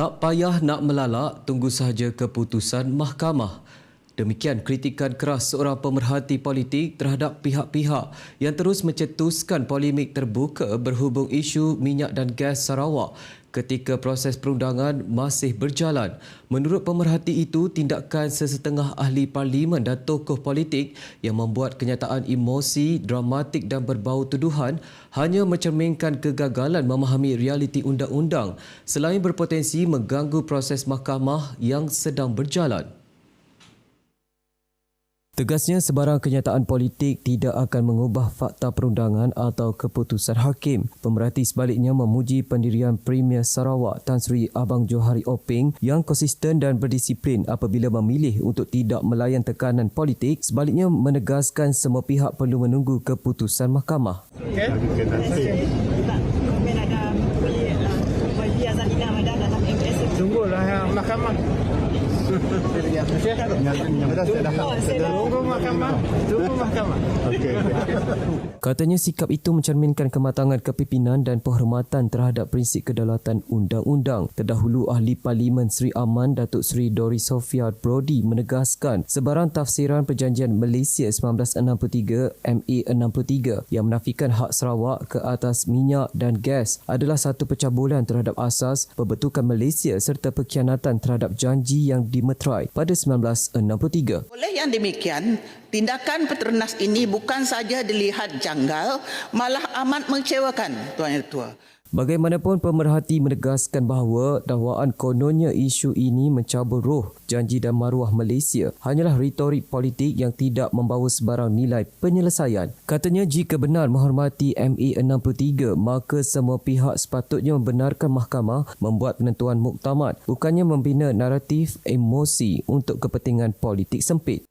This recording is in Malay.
Tak payah nak melalak, tunggu sahaja keputusan mahkamah. Demikian kritikan keras seorang pemerhati politik terhadap pihak-pihak yang terus mencetuskan polemik terbuka berhubung isu minyak dan gas Sarawak ketika proses perundangan masih berjalan. Menurut pemerhati itu, tindakan sesetengah ahli parlimen dan tokoh politik yang membuat kenyataan emosi, dramatik dan berbau tuduhan hanya mencerminkan kegagalan memahami realiti undang-undang selain berpotensi mengganggu proses mahkamah yang sedang berjalan. Tegasnya sebarang kenyataan politik tidak akan mengubah fakta perundangan atau keputusan hakim. Pemerhati sebaliknya memuji pendirian Premier Sarawak Tan Sri Abang Johari Oping yang konsisten dan berdisiplin apabila memilih untuk tidak melayan tekanan politik sebaliknya menegaskan semua pihak perlu menunggu keputusan mahkamah. Okay. Tunggulah yang mahkamah. Tunggu mahkamah. Tunggu mahkamah. Katanya sikap itu mencerminkan kematangan kepimpinan dan penghormatan terhadap prinsip kedaulatan undang-undang. Terdahulu ahli Parlimen Sri Aman Datuk Sri Dori Sofia Brody menegaskan sebarang tafsiran perjanjian Malaysia 1963 MA 63 yang menafikan hak Sarawak ke atas minyak dan gas adalah satu pencabulan terhadap asas pembentukan Malaysia serta pengkhianatan terhadap janji yang dimeterai pada 1963. Oleh yang demikian, tindakan Petronas ini bukan saja dilihat janggal, malah amat mengecewakan, Tuan Yang Tua. Bagaimanapun pemerhati menegaskan bahawa dakwaan kononnya isu ini mencabur roh janji dan maruah Malaysia hanyalah retorik politik yang tidak membawa sebarang nilai penyelesaian. Katanya jika benar menghormati MA 63 maka semua pihak sepatutnya membenarkan mahkamah membuat penentuan muktamad bukannya membina naratif emosi untuk kepentingan politik sempit.